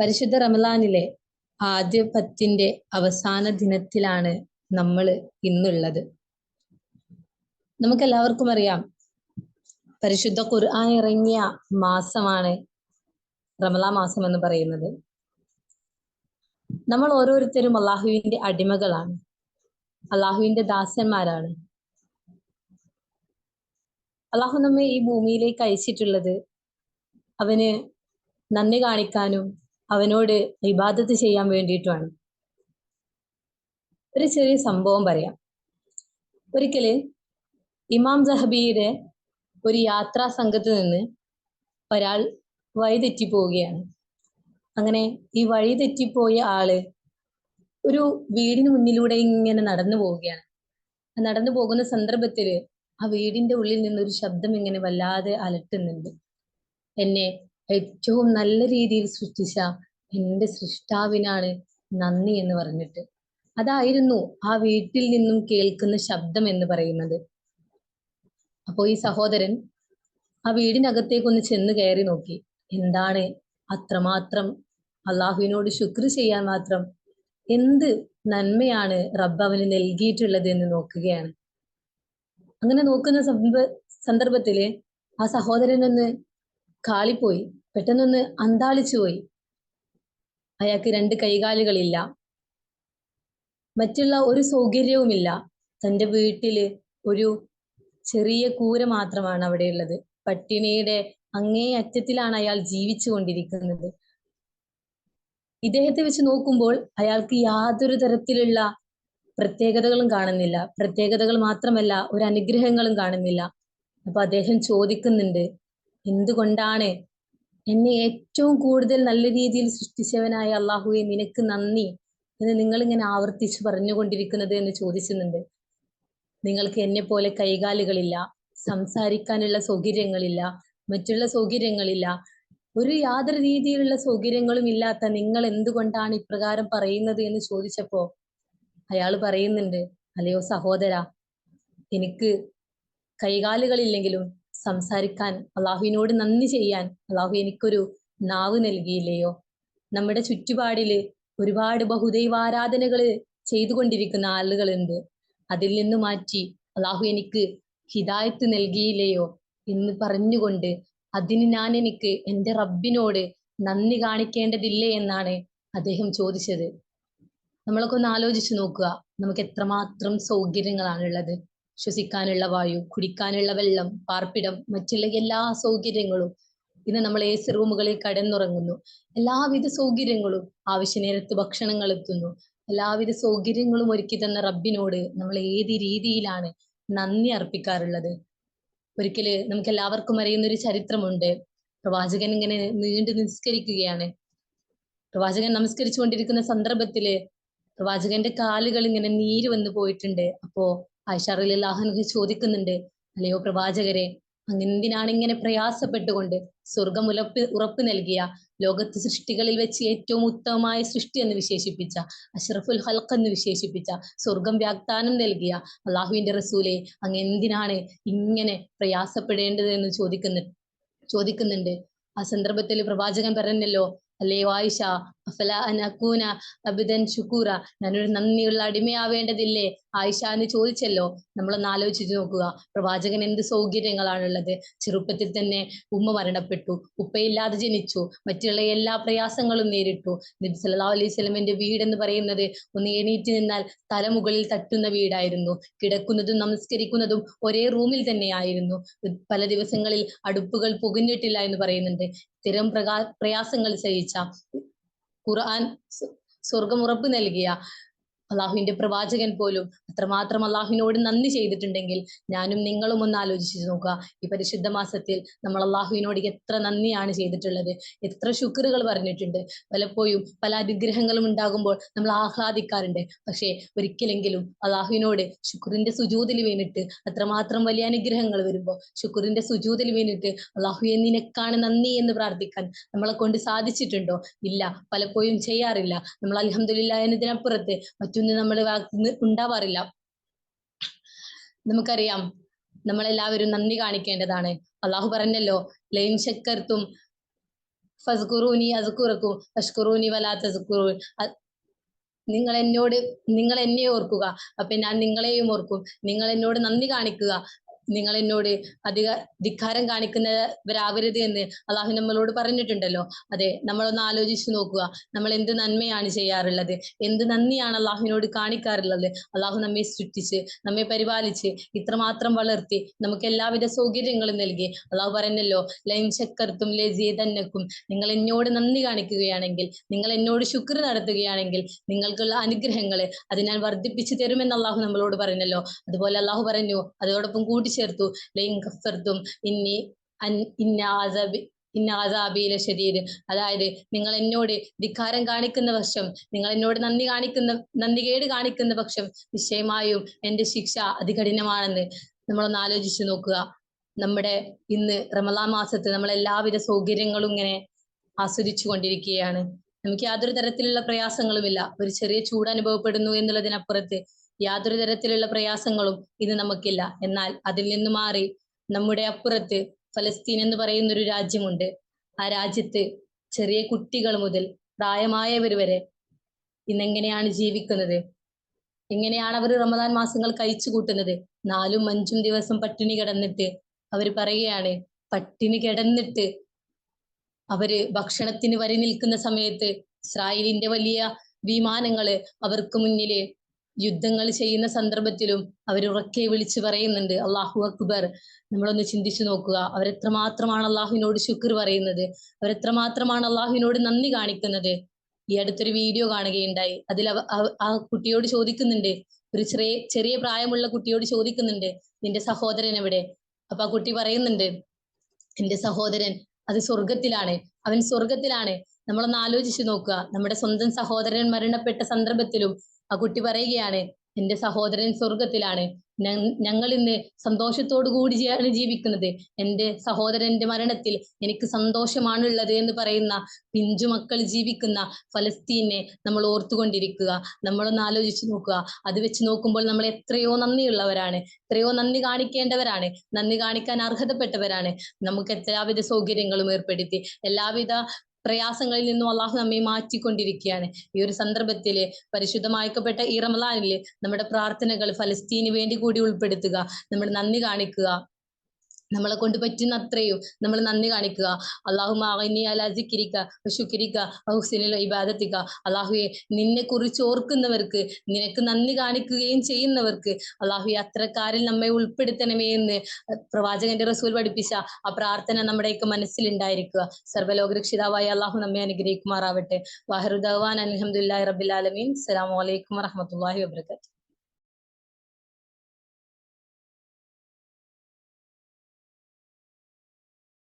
പരിശുദ്ധ റമലാനിലെ ആദ്യ പത്തിന്റെ അവസാന ദിനത്തിലാണ് നമ്മൾ ഇന്നുള്ളത്. നമുക്കെല്ലാവർക്കും അറിയാം പരിശുദ്ധ ഖുർആൻ ഇറങ്ങിയ മാസമാണ് റമലാ മാസം എന്ന് പറയുന്നത്. നമ്മൾ ഓരോരുത്തരും അള്ളാഹുവിന്റെ അടിമകളാണ്. അള്ളാഹുവിന്റെ ദാസന്മാരാണ്. അള്ളാഹു നമ്മെ ഈ ഭൂമിയിലേക്ക് അയച്ചിട്ടുള്ളത് അവന് നന്ദി കാണിക്കാനും അവനോട് ഇബാദത്ത് ചെയ്യാൻ വേണ്ടിയിട്ടുമാണ് ഒരു ചെറിയ സംഭവം പറയാം. ഒരിക്കൽ ഇമാം സഹബിയുടെ ഒരു യാത്രാ സംഘത്തിൽ നിന്ന് ഒരാൾ വഴി തെറ്റിപ്പോവുകയാണ്. അങ്ങനെ ഈ വഴി തെറ്റിപ്പോയ ആൾ ഒരു വീടിന് മുന്നിലൂടെ ഇങ്ങനെ നടന്നു പോവുകയാണ്. നടന്നു പോകുന്ന സന്ദർഭത്തിൽ ആ വീടിന്റെ ഉള്ളിൽ നിന്ന് ഒരു ശബ്ദം ഇങ്ങനെ വല്ലാതെ അലട്ടുന്നുണ്ട്. എന്നെ ഏറ്റവും നല്ല രീതിയിൽ സൃഷ്ടിച്ച എന്റെ സൃഷ്ടാവിനാണ് നന്ദി എന്ന് പറഞ്ഞിട്ട്. അതായിരുന്നു ആ വീട്ടിൽ നിന്നും കേൾക്കുന്ന ശബ്ദം എന്ന് പറയുന്നത്. അപ്പോ ഈ സഹോദരൻ ആ വീടിനകത്തേക്കൊന്ന് ചെന്ന് കയറി നോക്കി. എന്താണ് അത്രമാത്രം അള്ളാഹുവിനോട് ശുക്ർ ചെയ്യാൻ മാത്രം എന്ത് നന്മയാണ് റബ്ബ് അവന് നൽകിയിട്ടുള്ളത് എന്ന് നോക്കുകയാണ്. അങ്ങനെ നോക്കുന്ന സന്ദർഭത്തിൽ ആ സഹോദരൻ ഒന്ന് കാളിപ്പോയി. പെട്ടെന്നൊന്ന് അന്താളിച്ചു പോയി. അയാൾക്ക് രണ്ട് കൈകാലുകളില്ല. മറ്റുള്ള ഒരു സൗകര്യവുമില്ല. തന്റെ വീട്ടിൽ ഒരു ചെറിയ കൂര മാത്രമാണ് അവിടെ ഉള്ളത് പട്ടിണിയുടെ അങ്ങേ അറ്റത്തിലാണ് അയാൾ ജീവിച്ചു കൊണ്ടിരിക്കുന്നത്. ഇദ്ദേഹത്തെ വെച്ച് നോക്കുമ്പോൾ അയാൾക്ക് യാതൊരു തരത്തിലുള്ള പ്രത്യേകതകളും കാണുന്നില്ല. പ്രത്യേകതകൾ മാത്രമല്ല ഒരു അനുഗ്രഹങ്ങളും കാണുന്നില്ല. അപ്പൊ അദ്ദേഹം ചോദിക്കുന്നുണ്ട് എന്തുകൊണ്ടാണ് എന്നെ ഏറ്റവും കൂടുതൽ നല്ല രീതിയിൽ സൃഷ്ടിച്ചവനായ അള്ളാഹുവെ നിനക്ക് നന്ദി എന്ന് നിങ്ങൾ ഇങ്ങനെ ആവർത്തിച്ച് പറഞ്ഞുകൊണ്ടിരിക്കുന്നത് എന്ന് ചോദിക്കുന്നുണ്ട് നിങ്ങൾക്ക് എന്നെ പോലെ കൈകാലുകളില്ല സംസാരിക്കാനുള്ള സൗകര്യങ്ങളില്ല മറ്റുള്ള സൗകര്യങ്ങളില്ല ഒരു യാതൊരു രീതിയിലുള്ള സൗകര്യങ്ങളും ഇല്ലാത്ത നിങ്ങൾ എന്തുകൊണ്ടാണ് ഇപ്രകാരം പറയുന്നത് എന്ന് ചോദിച്ചപ്പോ അയാൾ പറയുന്നുണ്ട് അല്ലയോ സഹോദര എനിക്ക് കൈകാലുകളില്ലെങ്കിലും സംസാരിക്കാൻ അള്ളാഹുവിനോട് നന്ദി ചെയ്യാൻ അള്ളാഹു എനിക്കൊരു നാവ് നൽകിയില്ലയോ? നമ്മുടെ ചുറ്റുപാടിൽ ഒരുപാട് ബഹുദൈവാരാധനകൾ ചെയ്തുകൊണ്ടിരിക്കുന്ന ആളുകളുണ്ട്. അതിൽ നിന്ന് മാറ്റി അള്ളാഹു എനിക്ക് ഹിദായത്ത് നൽകിയില്ലയോ എന്ന് പറഞ്ഞുകൊണ്ട് അതിന് ഞാൻ എനിക്ക് എന്റെ റബ്ബിനോട് നന്ദി കാണിക്കേണ്ടതില്ലേ എന്നാണ് അദ്ദേഹം ചോദിച്ചത്. നമ്മളൊക്കെ ഒന്ന് ആലോചിച്ചു നോക്കുക. നമുക്ക് എത്രമാത്രം സൗകര്യങ്ങളാണുള്ളത്. ശ്വസിക്കാനുള്ള വായു കുടിക്കാനുള്ള വെള്ളം പാർപ്പിടം മറ്റുള്ള എല്ലാ സൗകര്യങ്ങളും ഇന്ന് നമ്മൾ സി റൂമുകളിൽ കടന്നുറങ്ങുന്നു. എല്ലാവിധ സൗകര്യങ്ങളും ആവശ്യ നേരത്ത് ഭക്ഷണങ്ങൾ എത്തുന്നു. എല്ലാവിധ സൗകര്യങ്ങളും ഒരുക്കി തന്ന റബ്ബിനോട് നമ്മൾ ഏത് രീതിയിലാണ് നന്ദി അർപ്പിക്കാറുള്ളത്? ഒരിക്കൽ നമുക്ക് എല്ലാവർക്കും അറിയുന്ന ഒരു ചരിത്രമുണ്ട്. പ്രവാചകൻ ഇങ്ങനെ നീണ്ടു നിസ്കരിക്കുകയാണ്. പ്രവാചകൻ നമസ്കരിച്ചുകൊണ്ടിരിക്കുന്ന സന്ദർഭത്തിൽ പ്രവാചകന്റെ കാലുകൾ ഇങ്ങനെ നീര് വന്നു പോയിട്ടുണ്ട്. അപ്പോ ആയിഷാറിലാഹനു ചോദിക്കുന്നുണ്ട് അല്ലയോ പ്രവാചകരെ അങ്ങെന്തിനാണ് ഇങ്ങനെ പ്രയാസപ്പെട്ടുകൊണ്ട് സ്വർഗം ഉറപ്പ് ഉറപ്പ് നൽകിയ ലോകത്ത് സൃഷ്ടികളിൽ വെച്ച് ഏറ്റവും ഉത്തമമായ സൃഷ്ടി എന്ന് വിശേഷിപ്പിച്ച അഷ്റഫുൽ ഹൽക്ക് എന്ന് വിശേഷിപ്പിച്ച സ്വർഗം വ്യാഖ്യാനം നൽകിയ അള്ളാഹുവിന്റെ റസൂലെ അങ്ങ് എന്തിനാണ് ഇങ്ങനെ പ്രയാസപ്പെടേണ്ടത് എന്ന് ചോദിക്കുന്നു ചോദിക്കുന്നുണ്ട്. ആ സന്ദർഭത്തിൽ പ്രവാചകൻ പറഞ്ഞല്ലോ അല്ലയോ ആയിഷ ഷുക്കൂറ ഞാനൊരു നന്ദിയുള്ള അടിമയാവേണ്ടതില്ലേ? ആയിഷ എന്ന് ചോദിച്ചല്ലോ. നമ്മളൊന്ന് ആലോചിച്ച് നോക്കുക. പ്രവാചകൻ എന്ത് സൗകര്യങ്ങളാണുള്ളത്? ചെറുപ്പത്തിൽ തന്നെ ഉമ്മ മരണപ്പെട്ടു. ഉപ്പയില്ലാതെ ജനിച്ചു. മറ്റുള്ള എല്ലാ പ്രയാസങ്ങളും നേരിട്ടു. നബി സല്ലാ അലൈഹി സ്വലമിന്റെ വീടെന്ന് പറയുന്നത് ഒന്ന് എണീറ്റ് നിന്നാൽ തലമുകളിൽ തട്ടുന്ന വീടായിരുന്നു. കിടക്കുന്നതും നമസ്കരിക്കുന്നതും ഒരേ റൂമിൽ തന്നെയായിരുന്നു. പല ദിവസങ്ങളിൽ അടുപ്പുകൾ പുകഞ്ഞിട്ടില്ല എന്ന് പറയുന്നുണ്ട്. സ്ഥിരം പ്രകാ പ്രയാസങ്ങൾ സഹിച്ച ഖുർആൻ സ്വർഗം ഉറപ്പ് നൽകിയ അള്ളാഹുവിന്റെ പ്രവാചകൻ പോലും അത്രമാത്രം അള്ളാഹുവിനോട് നന്ദി ചെയ്തിട്ടുണ്ടെങ്കിൽ ഞാനും നിങ്ങളും ഒന്ന് ആലോചിച്ച് നോക്കുക. ഈ പരിശുദ്ധ മാസത്തിൽ നമ്മൾ അള്ളാഹുവിനോട് എത്ര നന്ദിയാണ് ചെയ്തിട്ടുള്ളത്. എത്ര ശുക്രുകൾ പറഞ്ഞിട്ടുണ്ട്. പലപ്പോഴും പല അനുഗ്രഹങ്ങളും ഉണ്ടാകുമ്പോൾ നമ്മൾ ആഹ്ലാദിക്കാറുണ്ട്. പക്ഷേ ഒരിക്കലെങ്കിലും അള്ളാഹുവിനോട് ശുക്രിന്റെ സുജൂതിൽ വീണിട്ട് അത്രമാത്രം വലിയ അനുഗ്രഹങ്ങൾ വരുമ്പോൾ ശുക്രിന്റെ സുജൂതിൽ വീണിട്ട് അള്ളാഹുയെ നിനക്കാണ് നന്ദി എന്ന് പ്രാർത്ഥിക്കാൻ നമ്മളെ കൊണ്ട് സാധിച്ചിട്ടുണ്ടോ? ഇല്ല. പലപ്പോഴും ചെയ്യാറില്ല. നമ്മൾ അലഹമില്ല എന്നതിനപ്പുറത്ത് മറ്റൊന്ന് നമ്മൾ ഉണ്ടാവാറില്ല. നമുക്കറിയാം. നമ്മളെല്ലാവരും നന്ദി കാണിക്കേണ്ടതാണ്. അള്ളാഹു പറഞ്ഞല്ലോ ലൈൻ ശക്കർത്തും ഫസ്കുറൂനി അസുക്കുറക്കും അഷ്കുറൂനി വലാ തസ്കുറൂൻ. നിങ്ങൾ എന്നോട് നിങ്ങൾ എന്നെ ഓർക്കുക. അപ്പൊ ഞാൻ നിങ്ങളെയും ഓർക്കും. നിങ്ങൾ എന്നോട് നന്ദി കാണിക്കുക. നിങ്ങൾ എന്നോട് അധിക ധിക്കാരം കാണിക്കുന്നവരാവരുത് എന്ന് അള്ളാഹു നമ്മളോട് പറഞ്ഞിട്ടുണ്ടല്ലോ. അതെ നമ്മളൊന്ന് ആലോചിച്ചു നോക്കുക. നമ്മൾ എന്ത് നന്മയാണ് ചെയ്യാറുള്ളത്? എന്ത് നന്ദിയാണ് അള്ളാഹുവിനോട് കാണിക്കാറുള്ളത്? അള്ളാഹു നമ്മെ സൃഷ്ടിച്ച് നമ്മെ പരിപാലിച്ച് ഇത്രമാത്രം വളർത്തി നമുക്ക് എല്ലാവിധ സൗകര്യങ്ങളും നൽകി. അള്ളാഹു പറഞ്ഞല്ലോ ലൈൻ ശക്കർത്തും ലജീതന്നക്കും നിങ്ങൾ എന്നോട് നന്ദി കാണിക്കുകയാണെങ്കിൽ നിങ്ങൾ എന്നോട് ശുക്ർ നടത്തുകയാണെങ്കിൽ നിങ്ങൾക്കുള്ള അനുഗ്രഹങ്ങളെ അത് ഞാൻ വർദ്ധിപ്പിച്ചു തരുമെന്ന് അള്ളാഹു നമ്മളോട് പറഞ്ഞല്ലോ. അതുപോലെ അള്ളാഹു പറഞ്ഞു അതോടൊപ്പം കൂട്ടിച്ചേർത്തു ലൈൻ ഇന്നി ഇന്നാസബി ഇന്നാസാബിയിലെ ശരീര് അതായത് നിങ്ങൾ എന്നോട് ധിക്കാരം കാണിക്കുന്ന പക്ഷം നിങ്ങൾ എന്നോട് നന്ദി കാണിക്കുന്ന നന്ദികേട് കാണിക്കുന്ന പക്ഷം നിശ്ചയമായും എന്റെ ശിക്ഷ അതികഠിനമാണെന്ന് നമ്മളൊന്ന് ആലോചിച്ചു നോക്കുക. നമ്മുടെ ഇന്ന് റമലാ മാസത്തിൽ നമ്മൾ എല്ലാവിധ സൗകര്യങ്ങളും ഇങ്ങനെ ആസ്വദിച്ചു കൊണ്ടിരിക്കുകയാണ്. നമുക്ക് യാതൊരു തരത്തിലുള്ള പ്രയാസങ്ങളുമില്ല. ഒരു ചെറിയ ചൂട് അനുഭവപ്പെടുന്നു എന്നുള്ളതിനപ്പുറത്ത് യാതൊരു തരത്തിലുള്ള പ്രയാസങ്ങളും ഇന്ന് നമുക്കില്ല. എന്നാൽ അതിൽ നിന്ന് മാറി നമ്മുടെ അപ്പുറത്ത് ഫലസ്തീൻ എന്ന് പറയുന്ന ഒരു രാജ്യമുണ്ട്. ആ രാജ്യത്ത് ചെറിയ കുട്ടികൾ മുതൽ പ്രായമായവർ വരെ ഇന്നെങ്ങനെയാണ് ജീവിക്കുന്നത്? എങ്ങനെയാണ് അവർ റമദാൻ മാസങ്ങൾ കഴിച്ചു കൂട്ടുന്നത്? നാലും അഞ്ചും ദിവസം പട്ടിണി കിടന്നിട്ട് അവർ പറയുകയാണ് പട്ടിണി കിടന്നിട്ട് അവർ ഭക്ഷണത്തിന് വരി നിൽക്കുന്ന സമയത്ത് ഇസ്രായേലിന്റെ വലിയ വിമാനങ്ങൾ അവർക്ക് മുന്നിൽ യുദ്ധങ്ങൾ ചെയ്യുന്ന സന്ദർഭത്തിലും അവർ ഉറക്കെ വിളിച്ചു പറയുന്നുണ്ട്. അള്ളാഹു അക്ബർ നമ്മളൊന്ന് ചിന്തിച്ചു നോക്കുക. അവരെത്രമാത്രമാണ് അള്ളാഹുവിനോട് ശുക്ർ പറയുന്നത്? അവരെത്രമാത്രമാണ് അള്ളാഹുവിനോട് നന്ദി കാണിക്കുന്നത്? ഈ അടുത്തൊരു വീഡിയോ കാണുകയുണ്ടായി. അതിൽ ആ കുട്ടിയോട് ചോദിക്കുന്നുണ്ട്. ഒരു ചെറിയ ചെറിയ പ്രായമുള്ള കുട്ടിയോട് ചോദിക്കുന്നുണ്ട് നിന്റെ സഹോദരൻ എവിടെ? അപ്പൊ ആ കുട്ടി പറയുന്നുണ്ട് എന്റെ സഹോദരൻ അത് സ്വർഗത്തിലാണ് അവൻ സ്വർഗത്തിലാണ് നമ്മളൊന്ന് ആലോചിച്ചു നോക്കുക. നമ്മുടെ സ്വന്തം സഹോദരൻ മരണപ്പെട്ട സന്ദർഭത്തിലും ആ കുട്ടി പറയുകയാണ് എന്റെ സഹോദരൻ സ്വർഗത്തിലാണ് ഞങ്ങൾ ഇന്ന് സന്തോഷത്തോടു കൂടിയാണ് ജീവിക്കുന്നത്. എന്റെ സഹോദരന്റെ മരണത്തിൽ എനിക്ക് സന്തോഷമാണുള്ളത് എന്ന് പറയുന്ന പിഞ്ചു മക്കൾ ജീവിക്കുന്ന ഫലസ്തീനെ നമ്മൾ ഓർത്തുകൊണ്ടിരിക്കുക. നമ്മളൊന്ന് ആലോചിച്ചു നോക്കുക. അത് വെച്ച് നോക്കുമ്പോൾ നമ്മൾ എത്രയോ നന്ദിയുള്ളവരാണ്. എത്രയോ നന്ദി കാണിക്കേണ്ടവരാണ്. നന്ദി കാണിക്കാൻ അർഹതപ്പെട്ടവരാണ്. നമുക്ക് എല്ലാവിധ സൗകര്യങ്ങളും ഏർപ്പെടുത്തി. എല്ലാവിധ പ്രയാസങ്ങളിൽ നിന്നും അള്ളാഹു നമ്മെ മാറ്റിക്കൊണ്ടിരിക്കുകയാണ്. ഈ ഒരു സന്ദർഭത്തിൽ പരിശുദ്ധമായിക്കപ്പെട്ട ഈ റമലാനിൽ നമ്മുടെ പ്രാർത്ഥനകൾ ഫലസ്തീന് വേണ്ടി കൂടി ഉൾപ്പെടുത്തുക നമ്മൾ നന്ദി കാണിക്കുക നമ്മളെ കൊണ്ട് പറ്റുന്ന അത്രയും. നമ്മൾ നന്ദി കാണിക്കുക. അള്ളാഹു ഇബാദത്തിക്ക. അള്ളാഹുയെ നിന്നെ കുറിച്ച് ഓർക്കുന്നവർക്ക് നിനക്ക് നന്ദി കാണിക്കുകയും ചെയ്യുന്നവർക്ക് അള്ളാഹു അത്രക്കാരിൽ നമ്മെ ഉൾപ്പെടുത്തണമേ എന്ന് പ്രവാചകന്റെ റസൂൽ പഠിപ്പിച്ച ആ പ്രാർത്ഥന നമ്മുടെയൊക്കെ മനസ്സിലുണ്ടായിരിക്കുക. സർവലോകരക്ഷിതാവായ അള്ളാഹു നമ്മെ അനുഗ്രഹിക്കുമാറാവട്ടെ. വാഹറുദ്വാൻ അലഹമുല്ലാ റബിലാലമീൻ അസ്സലാമു അലൈക്കും വറഹമത്തല്ലാഹി വബർക്കാത്തു